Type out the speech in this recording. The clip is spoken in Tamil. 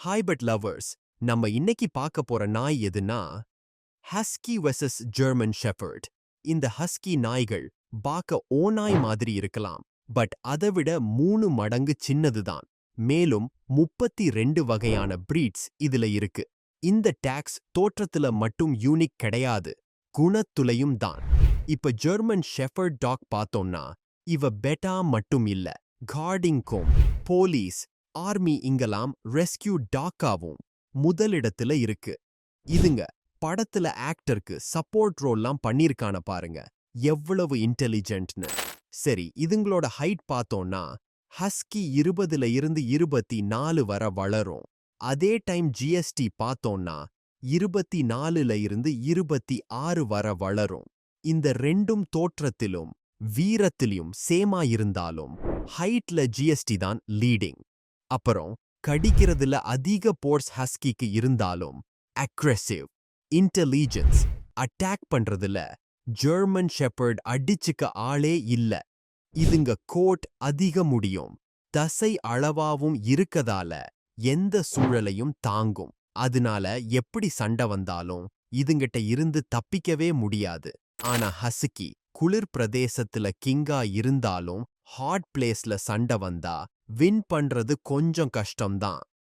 ஹாய் பட் லவர்ஸ் நம்ம இன்னைக்கு பார்க்க போற நாய் எதுனா ஹஸ்கி வெசஸ் ஜெர்மன் ஷெஃபர்ட் இந்த ஹஸ்கி நாய்கள் பார்க்க ஓநாய் மாதிரி இருக்கலாம். பட் அதை விட மூணு மடங்கு சின்னதுதான் மேலும் முப்பத்தி ரெண்டு வகையான பிரீட்ஸ் இதுல இருக்கு. இந்த டாக்ஸ் தோற்றத்துல மட்டும் யூனிக் கிடையாது. குணத்துலையும் தான். இப்ப ஜெர்மன் ஷெஃபர்ட் டாக் பார்த்தோம்னா இவ பெட்டா மட்டும் இல்ல. கார்டிங்கும் போலீஸ் ஆர்மி இங்கெல்லாம் ரெஸ்கியூ டாக்காவும் முதலிடத்துல இருக்கு. இதுங்க படத்துல ஆக்டருக்கு சப்போர்ட் ரோல்லாம் பண்ணிருக்கான பாருங்க. எவ்வளவு இன்டெலிஜென்ட்னு சரி இதுங்களோட ஹைட் பார்த்தோம்னா ஹஸ்கி இருபதுல இருந்து இருபத்தி நாலு வர வளரும். அதே டைம் ஜிஎஸ்டி பார்த்தோம்னா இருபத்தி நாலுல இருந்து இருபத்தி ஆறு வர வளரும். இந்த ரெண்டும் தோற்றத்திலும் வீரத்திலும் சேமா இருந்தாலும் ஹைட்ல ஜிஎஸ்டி தான் லீடிங் அப்புறம் கடிக்கிறதுல அதிக போர்ஸ் ஹஸ்கிக்கு இருந்தாலும் அக்ரெசிவ் இன்டெலிஜென்ஸ் அட்டாக் பண்றதுல ஜெர்மன் ஷெப்பர்ட் அடிச்சுக்க ஆளே இல்ல. இதுங்க கோட் அதிக முடியும். தசை அளவாவும் இருக்கதால எந்த சூழலையும் தாங்கும். அதனால எப்படி சண்டை வந்தாலும் இதுங்கிட்ட இருந்து தப்பிக்கவே முடியாது. ஆனா ஹசுக்கி குளிர் பிரதேசத்துல கிங்கா இருந்தாலும் ஹாட் பிளேஸ்ல சண்டை வந்தா வின் பண்றது கொஞ்சம் கஷ்டம்தான்.